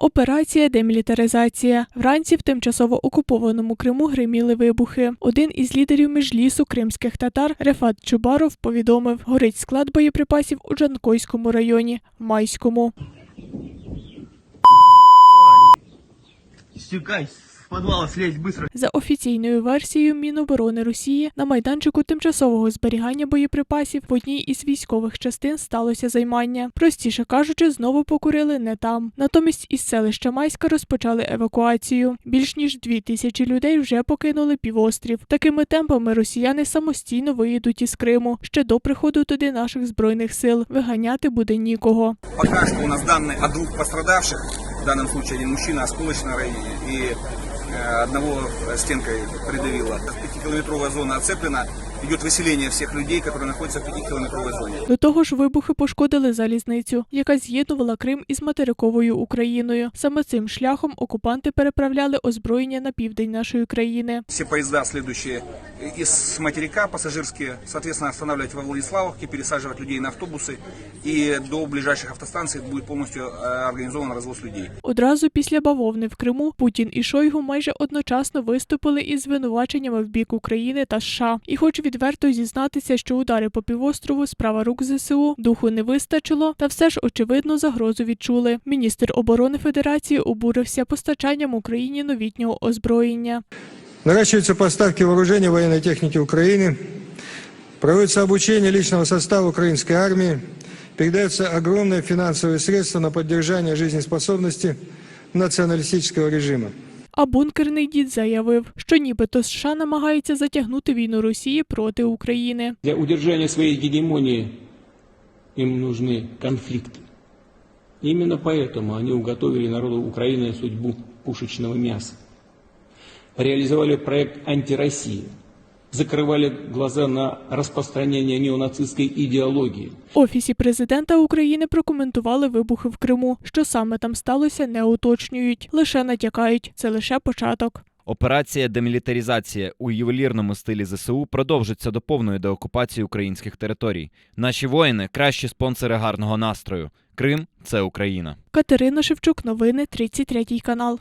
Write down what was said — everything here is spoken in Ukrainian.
Операція демілітаризація. Вранці в тимчасово окупованому Криму гриміли вибухи. Один із лідерів міжлісу кримських татар Рефат Чубаров повідомив, горить склад боєприпасів у Джанкойському районі, Майському. Стекай, с подвала быстро. За офіційною версією Міноборони Росії на майданчику тимчасового зберігання боєприпасів в одній із військових частин сталося займання. Простіше кажучи, знову покурили не там. Натомість із селища Майська розпочали евакуацію. Більш ніж дві тисячі людей вже покинули півострів. Такими темпами росіяни самостійно виїдуть із Криму ще до приходу туди наших збройних сил. Виганяти буде нікого. Пока что у нас данные о двух пострадавших, данном случае один мужчина осколочно ранен и э, одного стенкой придавило. Пятикилометровая зона оцеплена, идет выселение всех людей, которые находятся в пятикилометровой зоне. До того ж, вибухи пошкодили залізницю, яка з'єднувала Крим із материковою Україною. Саме цим шляхом окупанти переправляли озброєння на південь нашої країни. Все поезда, следующие из материка, пассажирские, соответственно, останавливать во Владиславовке, пересаживать людей на автобусы, и до ближайших автостанций будет полностью э, организован развоз людей. Одразу після бавовни в Криму Путін і Шойгу майже одночасно виступили із звинуваченнями в бік України та США. І, хоч відверто зізнатися, що удари по півострову справа рук ЗСУ духу не вистачило, та все ж очевидно загрозу відчули. Міністр оборони Федерації обурився постачанням Україні новітнього озброєння. Наращиваются поставки вооружения и военной техники Украины. Проводится обучение личного состава украинской армии Передаются огромные финансовые средства на поддержание жизнеспособности националистического режима. А бункерний дід заявив, що нібито США намагаються затягнути війну Росії проти України. Для удержания своей гегемонии им нужны конфликты. Именно поэтому они уготовили народу Украины судьбу пушечного мяса. Реализовали проект «Антироссия». Закрывали глаза на распространение неонацистской идеологии. В Офісі президента України прокоментували вибухи в Криму. Що саме там сталося, не уточнюють, лише натякають. Це лише початок. Операція демілітаризація у ювелірному стилі ЗСУ продовжиться до повної деокупації українських територій. Наші воїни кращі спонсори гарного настрою. Крим це Україна. Катерина Шевчук, новини 33 канал.